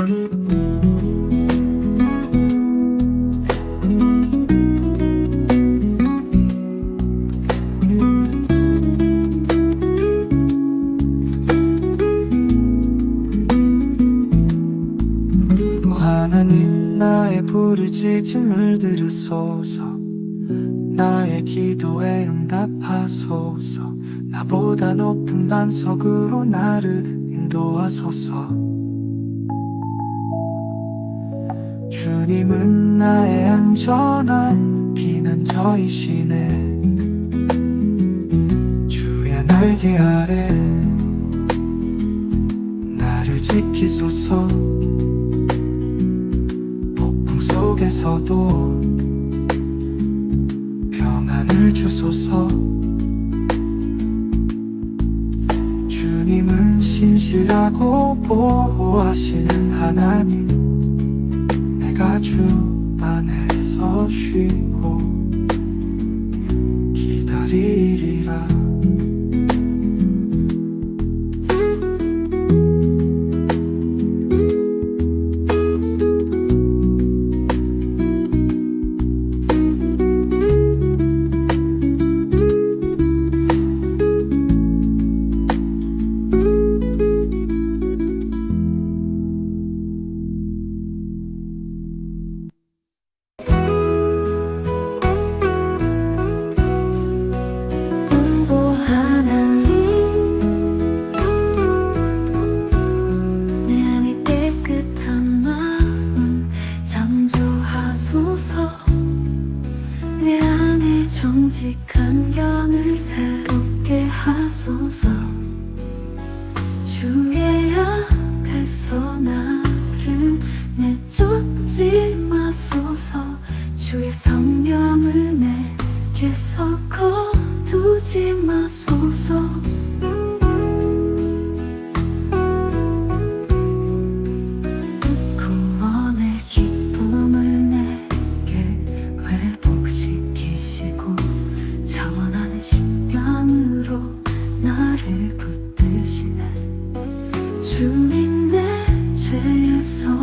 오 하나님 나의 부르짖음 물들으소서. 나의 기도에 응답하소서. 나보다 높은 반석으로 나를 인도하소서 피난처이시네. 주의 날개 아래 나를 지키소서. 폭풍 속에서도 평안을 주소서. 주님은 신실하고 보호하시는 하나님 내 안에 정직한 영을 새롭게 하소서. 주의 앞에서 나를 내쫓지 마소서. 주의 성령을 내게서 거두지 마소서 나를 붙드시네 주님 내 죄에서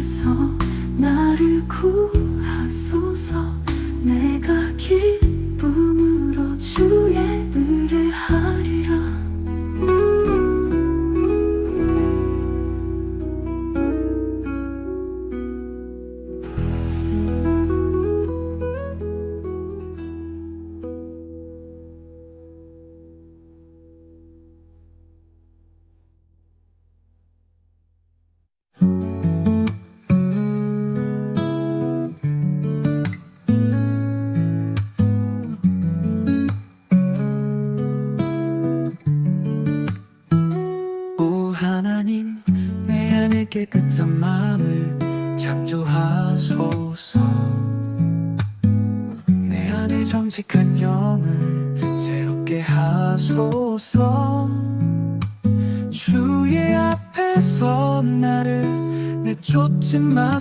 죄에서 나를 구하소서. 내가 기쁨으로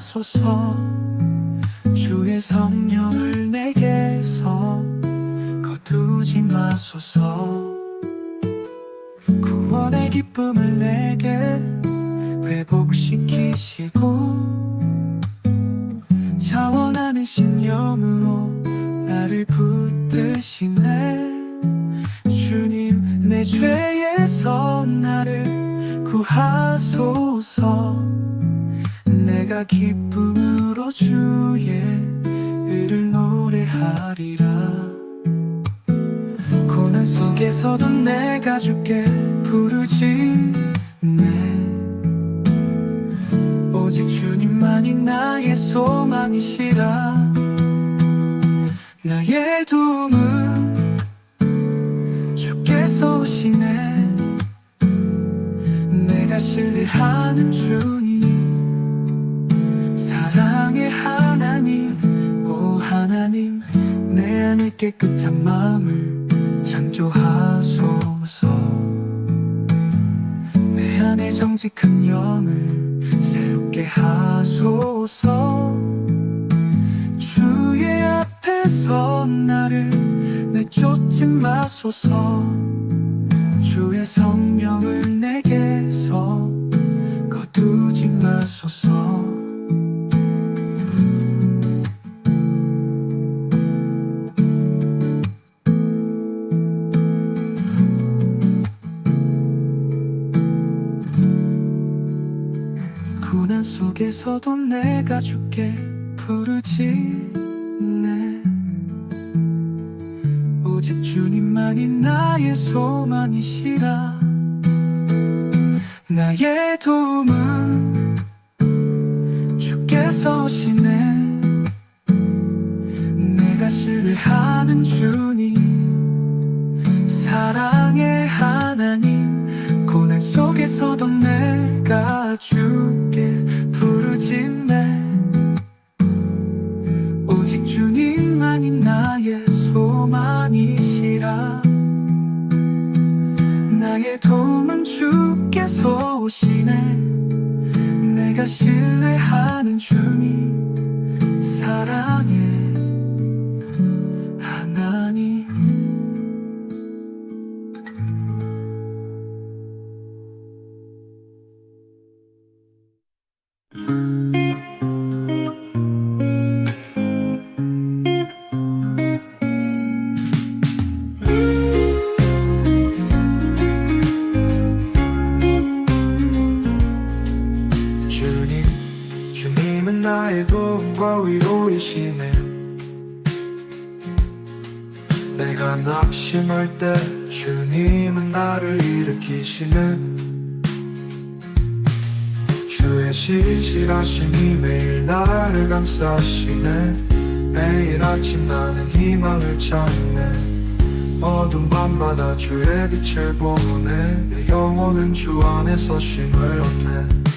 하소서 주의 성령을 내게서 거두지 마소서. 구원의 기쁨을 내게 회복시키시고 자원하는 신령으로 나를 붙드시네. 주님 내 죄에서 나를 구하소서 기쁨으로 주의 의를 노래하리라. 고난 속에서도 내가 죽게 부르짖네. 오직 주님만이 나의 소망이시라. 나의 도움은 주께서 오시네. 내가 신뢰하는 주 성령을 내게서 거두지 마소서. 고난 속에서도 내가 죽게 부르지. 주님만이 나의 소망이시라. 나의 도움은 주께서 오시네. 내가 신뢰하는 주 오시네. 내가 신뢰하는 주님. 나의 신실하심이 매일 나를 감싸시네. 매일 아침 나는 희망을 찾네. 어둠 밤마다 주의 빛을 보네. 내 영혼은 주 안에서 쉼을 얻네.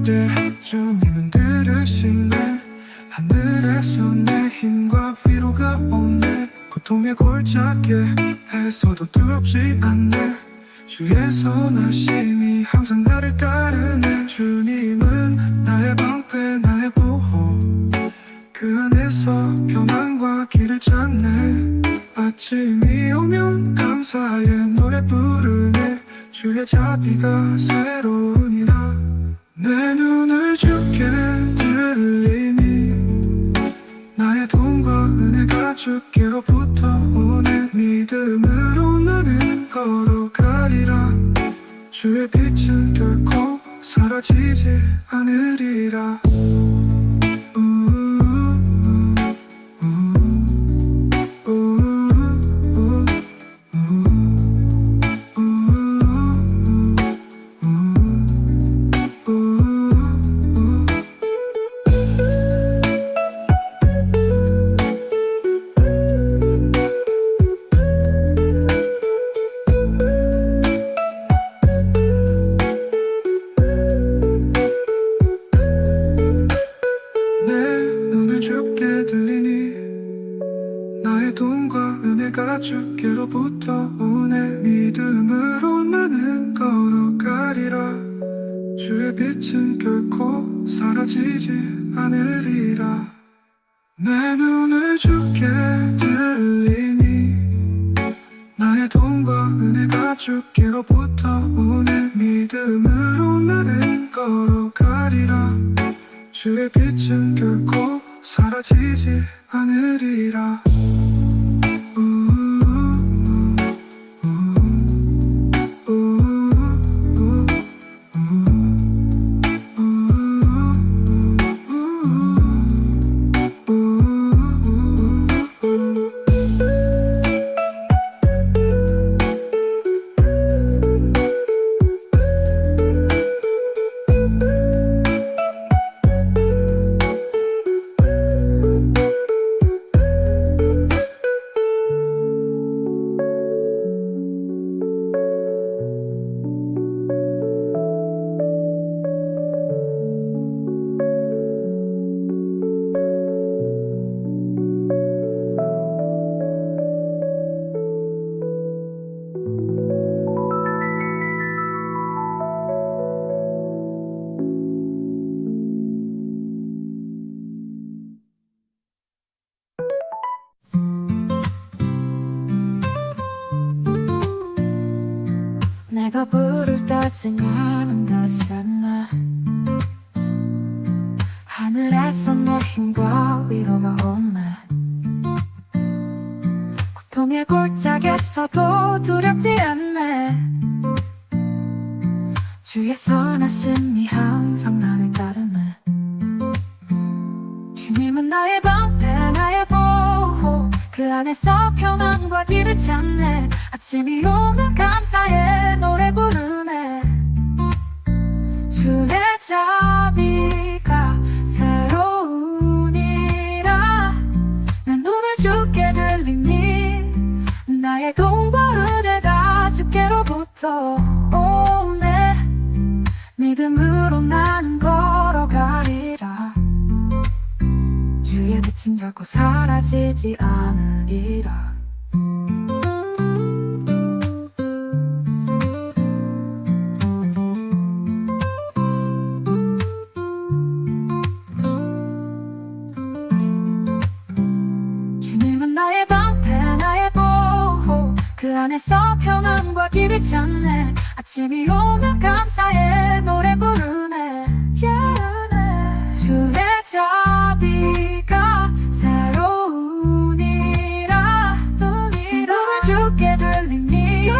그때쯤이면 들으시네 하늘에서 내 힘과 위로가 오네. 고통의 골짜기에서도 두렵지 않네. 주의 선하심이 항상 나를 따르네. 주님은 나의 방패 나의 보호. 그 안에서 평안과 길을 찾네. 아침이 오면 감사의 노래 부르네. 주의 자비가 새로 내 눈을 주께 들리니 나의 돈과 은혜가 주께로부터 오네 믿음으로 나는 걸어가리라 주의 빛은 결코 사라지지 않으리라 걸어가리라 주의 빛은 결코 사라지지 않으리라 따증하는 것이 않나 하늘에서 내 힘과 위로가 오네. 고통의 골짜기에서도 두렵지 않네. 주의 선하심이 항상 나를 따르네. 주님은 나의 방패 나의 보호. 그 안에서 평안과 길을 찾네. 아침이 오면 감사해 노래 부르네 주의 자비가 새로우니라. 내 눈을 주께 들리니 나의 돈과 은혜가 주께로부터 길을 찾네. 아침이 오면 감사해. 노래 부르네. Yeah. 주의 자비가 새로우니라. 눈을 주께 들리니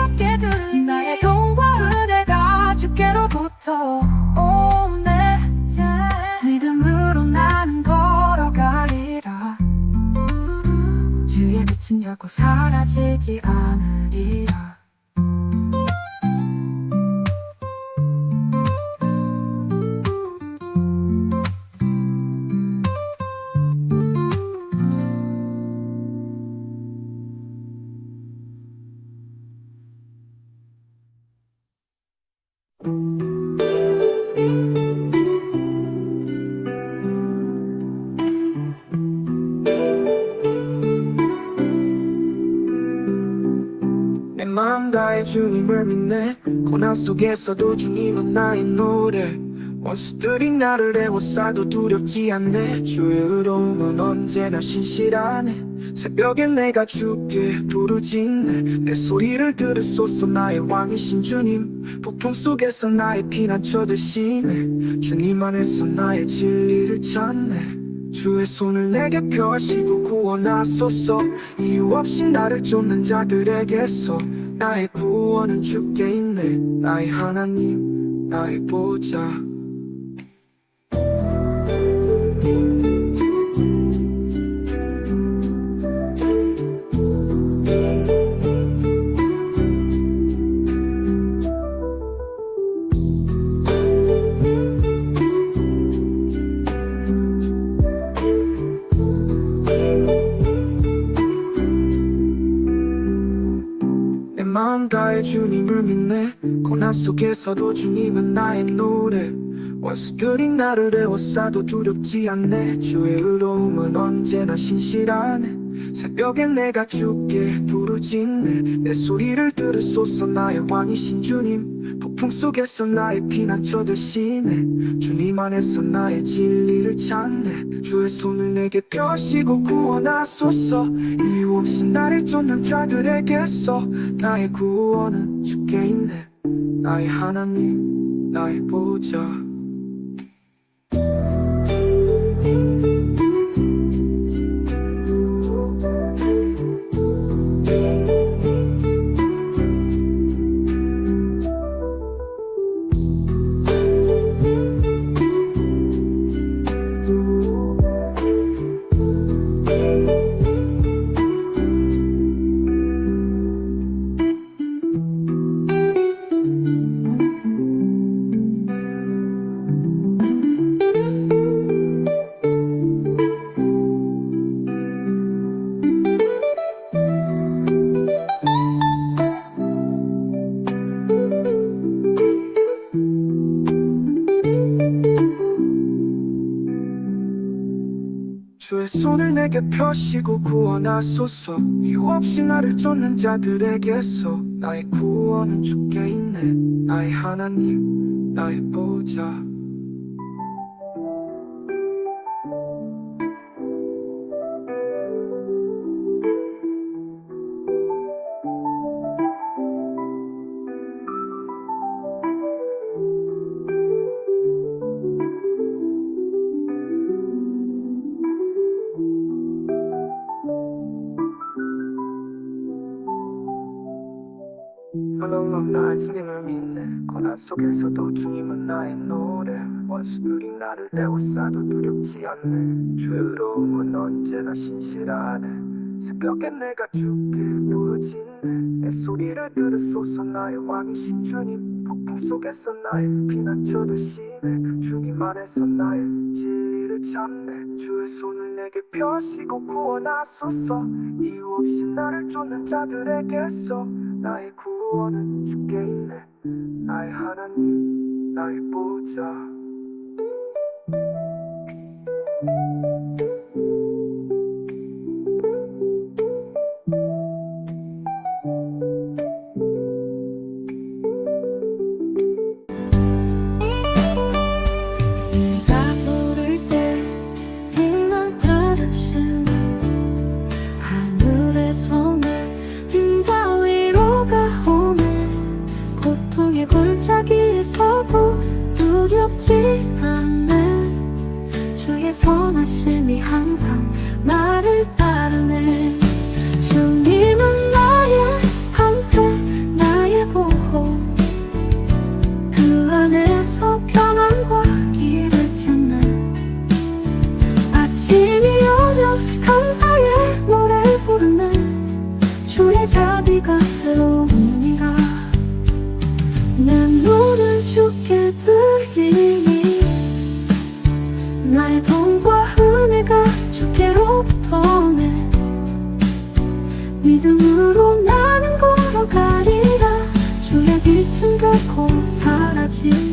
나의 돈과 은혜가 주께로부터 오네. 믿음으로 나는 걸어가리라. 주의 빛은 결코 사라지지 않으리라 주님을 믿네 고난 속에서도 주님은 나의 노래. 원수들이 나를 애워싸도 두렵지 않네. 주의 의로움은 언제나 신실하네. 새벽에 내가 주께 부르짖네. 내 소리를 들으소서 나의 왕이신 주님. 폭풍 속에서 나의 피난처 되시네. 주님 안에서 나의 진리를 찾네. 주의 손을 내게 펴시고 구원하소서. 이유 없이 나를 쫓는 자들에게서 나의 구원은 주께 있네. 나의 하나님 나의 보좌 주님을 믿네. 고난 속에서도 주님은 나의 노래. 원수들이 나를 애워싸도 두렵지 않네. 주의 의로움은 언제나 신실하네. 새벽에 내가 주께 부르짖네. 내 소리를 들으소서 나의 왕이신 주님 폭풍 속에서 나의 피난처 되시네 주님 안에서 나의 진리를 찾네. 주의 손을 내게 펴시고 구원하소서. 이유 없이 나를 쫓는 자들에게서 나의 구원은 주께 있네. 나의 하나님 나의 보좌 내게 펴시고 구원하소서. 이유 없이 나를 쫓는 자들에게서 나의 구원은 주께 있네. 나의 하나님 나의 보좌 속에서도 주님은 나의 노래 원수들이 나를 에워싸도 두렵지 않네. 주의 의로움은 언제나 신실하네. 새벽에 내가 주께 부르짖네. 내 소리를 들으소서 나의 왕이신 주님. 폭풍 속에서 나의 피난처 되시네. 주님 안에서 나의 진리를 찾네. 주의 손을 내게 펴시고 구원하소서. 이유 없이 나를 쫓는 자들에게서 나의 구원은 주께 있네. 나의 하나님 나의 보좌 자비가 새로운이라 내 눈을 주께 들리니 나의 돈과 은혜가 주께로부터 내 믿음으로 나는 걸어가리라. 주의 빛은 결코 사라지